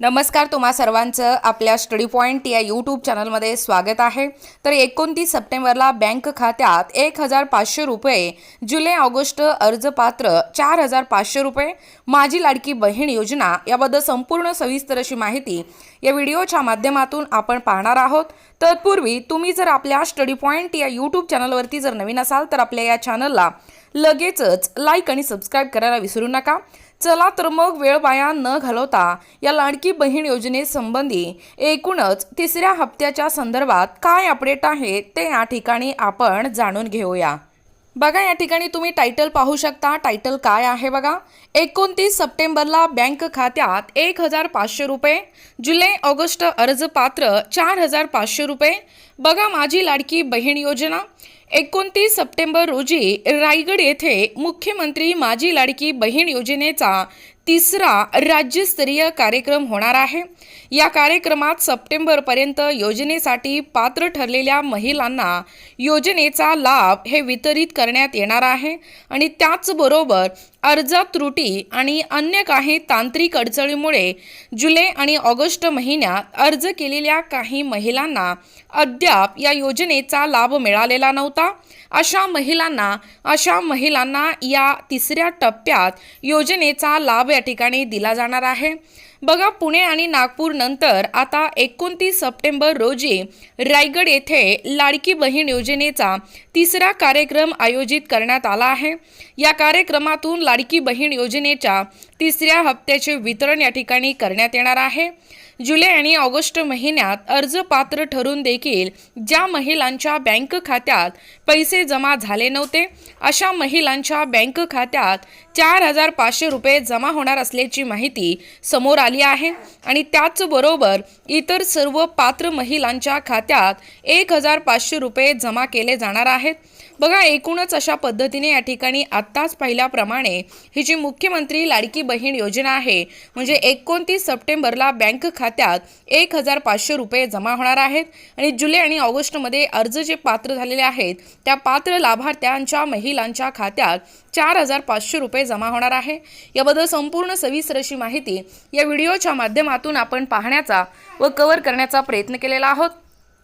नमस्कार तुम्हा सर्वांचं आपल्या स्टडी पॉईंट या यूट्यूब चॅनलमध्ये स्वागत आहे. तर एकोणतीस सप्टेंबरला बँक खात्यात एक हजार पाचशे रुपये जुलै ऑगस्ट अर्जपात्र चार हजार पाचशे रुपये माझी लाडकी बहीण योजना याबद्दल संपूर्ण सविस्तर अशी माहिती या व्हिडिओच्या माध्यमातून आपण पाहणार आहोत. तत्पूर्वी तुम्ही जर आपल्या स्टडी पॉईंट या यूट्यूब चॅनलवरती जर नवीन असाल तर आपल्या या चॅनलला लगेचच लाईक आणि सबस्क्राईब करायला विसरू नका. चला तर मग वेळ वाया न घालवता या लाडकी बहीण योजनेसंबंधी एकूणच तिसऱ्या हप्त्याच्या संदर्भात काय अपडेट आहे ते या ठिकाणी आपण जाणून घेऊया. बघा या ठिकाणी तुम्ही टायटल पाहू शकता. टायटल काय आहे बघा? एकोणतीस सप्टेंबरला बँक खात्यात एक हजार पाचशे रुपये जुलै ऑगस्ट अर्ज पात्र चार हजार पाचशे रुपये. बघा माझी लाडकी बहीण योजना. एकोणतीस सप्टेंबर रोजी रायगड येथे मुख्यमंत्री माझी लाडकी बहीण योजनेचा तिसरा राज्यस्तरीय कार्यक्रम होणार आहे. या कार्यक्रमात सप्टेंबरपर्यंत योजनेसाठी पात्र ठरलेल्या महिलांना योजनेचा लाभ हे वितरित करण्यात येणार आहे आणि त्याचबरोबर अर्जात त्रुटी आणि अन्य काही तांत्रिक अडचणीमुळे जुलै आणि ऑगस्ट महिन्यात अर्ज केलेल्या काही महिलांना अद्याप या योजनेचा लाभ मिळालेला नव्हता. अशा महिलांना अशा महिलांना या तिसऱ्या टप्प्यात योजनेचा लाभ या ठिकाणी दिला जाणार आहे. बघा पुणे आणि नागपूर नंतर आता एकोणतीस सप्टेंबर रोजी रायगड येथे लाडकी बहीण योजनेचा तिसरा कार्यक्रम आयोजित करण्यात आला आहे. या कार्यक्रमातून लाडकी बहीण योजनेच्या तिसऱ्या हप्त्याचे वितरण या ठिकाणी करण्यात येणार आहे. जुलै आणि ऑगस्ट महिन्यात अर्ज पात्र ठरून देखील ज्या महिलांच्या बँक खात्यात पैसे जमा झाले नव्हते अशा महिलांच्या बँक खात्यात चार हजार पाचशे रुपये जमा होणार असल्याची माहिती समोर आली आहे. आणि त्याचबरोबर इतर सर्व पात्र महिलांच्या खात्यात एक हजार पाचशे रुपये जमा केले जाणार आहेत. बघा एकूणच अशा पद्धतीने या ठिकाणी आत्ताच पाहिल्याप्रमाणे ही जी मुख्यमंत्री लाडकी बहीण योजना आहे म्हणजे एकोणतीस सप्टेंबरला बँक खात्यात एक हजार पाचशे रुपये जमा होणार आहेत आणि जुलै आणि ऑगस्टमध्ये अर्ज जे पात्र झालेले आहेत त्या पात्र लाभार्थ्यांच्या महिलांच्या खात्यात चार हजार पाचशे रुपये जमा होणार आहे. याबद्दल संपूर्ण सविस्तर अशी माहिती या व्हिडिओच्या माध्यमातून आपण पाहण्याचा व कव्हर करण्याचा प्रयत्न केलेला आहोत.